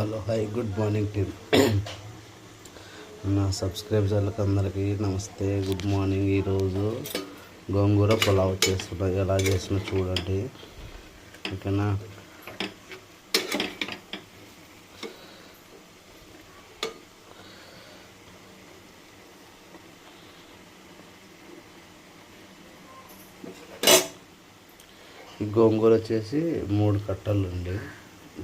Hello hi good morning team. నా సబ్స్క్రైబర్లకు అందరికీ నమస్తే గుడ్ మార్నింగ్. ఈరోజు గోంగూర పులావ్ చేస్తున్నా ఎలా చేస్తున్నా చూడండి. ఓకేనా? గోంగూర వచ్చేసి మూడు కట్టలు అండి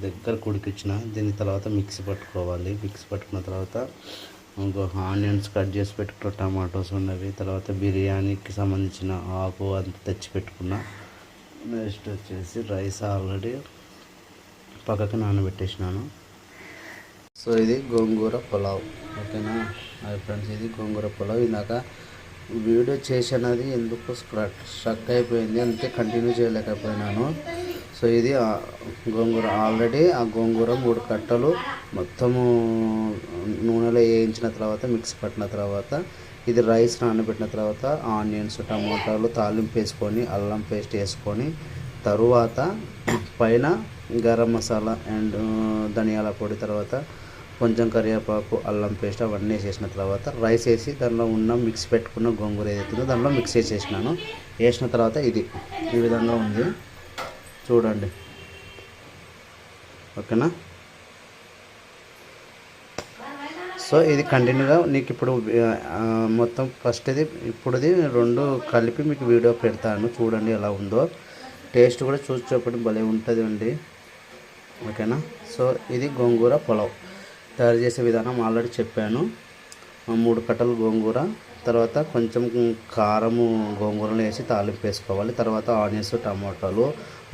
దగ్గర కుడికిచ్చిన దీని తర్వాత మిక్సీ పట్టుకోవాలి. మిక్సీ పట్టుకున్న తర్వాత ఇంకో ఆనియన్స్ కట్ చేసి పెట్టుకున్న టమాటోస్ ఉన్నవి తర్వాత బిర్యానీకి సంబంధించిన ఆకు అంత తెచ్చి పెట్టుకున్న. నెక్స్ట్ వచ్చేసి రైస్ ఆల్రెడీ పక్కకి నానబెట్టేసినాను. సో ఇది గోంగూర పులావ్. ఓకేనా? అది ఫ్రెండ్స్ ఇది గోంగూర పులావ్. ఇందాక వీడియో చేసినది ఎందుకు స్క్రక్ స్ట్రక్ అయిపోయింది అందుకే కంటిన్యూ చేయలేకపోయినాను. సో ఇది గోంగూర. ఆల్రెడీ ఆ గోంగూర మూడు కట్టలు మొత్తము నూనెలో వేయించిన తర్వాత మిక్స్ పట్టిన తర్వాత ఇది రైస్ నానబెట్టిన తర్వాత ఆనియన్స్ టమోటాలు తాలింపు వేసుకొని అల్లం పేస్ట్ వేసుకొని తరువాత పైన గరం మసాలా అండ్ ధనియాల పొడి తర్వాత కొంచెం కరివేపాకు అల్లం పేస్ట్ అవన్నీ వేసేసిన తర్వాత రైస్ వేసి దానిలో ఉన్న మిక్స్ పెట్టుకున్న గోంగూర ఏదైతుందో దానిలో మిక్స్ వేసేసినాను వేసిన తర్వాత ఇది ఈ విధంగా ఉంది. చూడండి. ఓకేనా? సో ఇది కంటిన్యూగా నీకు ఇప్పుడు మొత్తం ఫస్ట్ ఇది ఇప్పుడుది రెండు కలిపి మీకు వీడియో పెడతాను. చూడండి ఎలా ఉందో. టేస్ట్ కూడా చూసి చెప్పండి భలే ఉంటుంది అండి. ఓకేనా? సో ఇది గోంగూర పులావ్. తయారు చేసే విధానం ఆల్రెడీ చెప్పాను. మూడు కట్టలు గోంగూర. తర్వాత కొంచెం కారము గోంగూరలు వేసి తాలింపు వేసుకోవాలి. తర్వాత ఆనియన్స్ టమాటాలు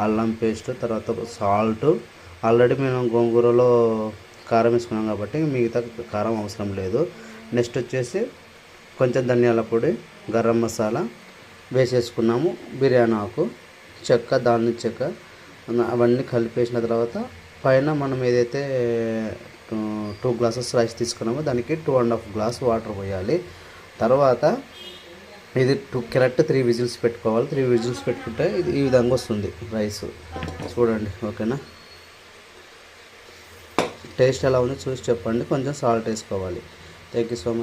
అల్లం పేస్ట్ తర్వాత సాల్ట్. ఆల్రెడీ మేము గోంగూరలో కారం వేసుకున్నాం కాబట్టి మిగతా కారం అవసరం లేదు. నెక్స్ట్ వచ్చేసి కొంచెం ధనియాల పొడి గరం మసాలా వేసేసుకున్నాము. బిర్యానీ ఆకు చెక్క దాని చెక్క అవన్నీ కలిపేసిన తర్వాత పైన మనం ఏదైతే టూ గ్లాసెస్ రైస్ తీసుకున్నామో దానికి two and half glass water పోయాలి. తర్వాత ఇది టూ కరెక్ట్ త్రీ విజిల్స్ పెట్టుకోవాలి. త్రీ విజిల్స్ పెట్టుకుంటే ఇది ఈ విధంగా వస్తుంది రైస్. చూడండి ఓకేనా? టేస్ట్ ఎలా ఉందో చూసి చెప్పండి. కొంచెం సాల్ట్ వేసుకోవాలి. Thank you so much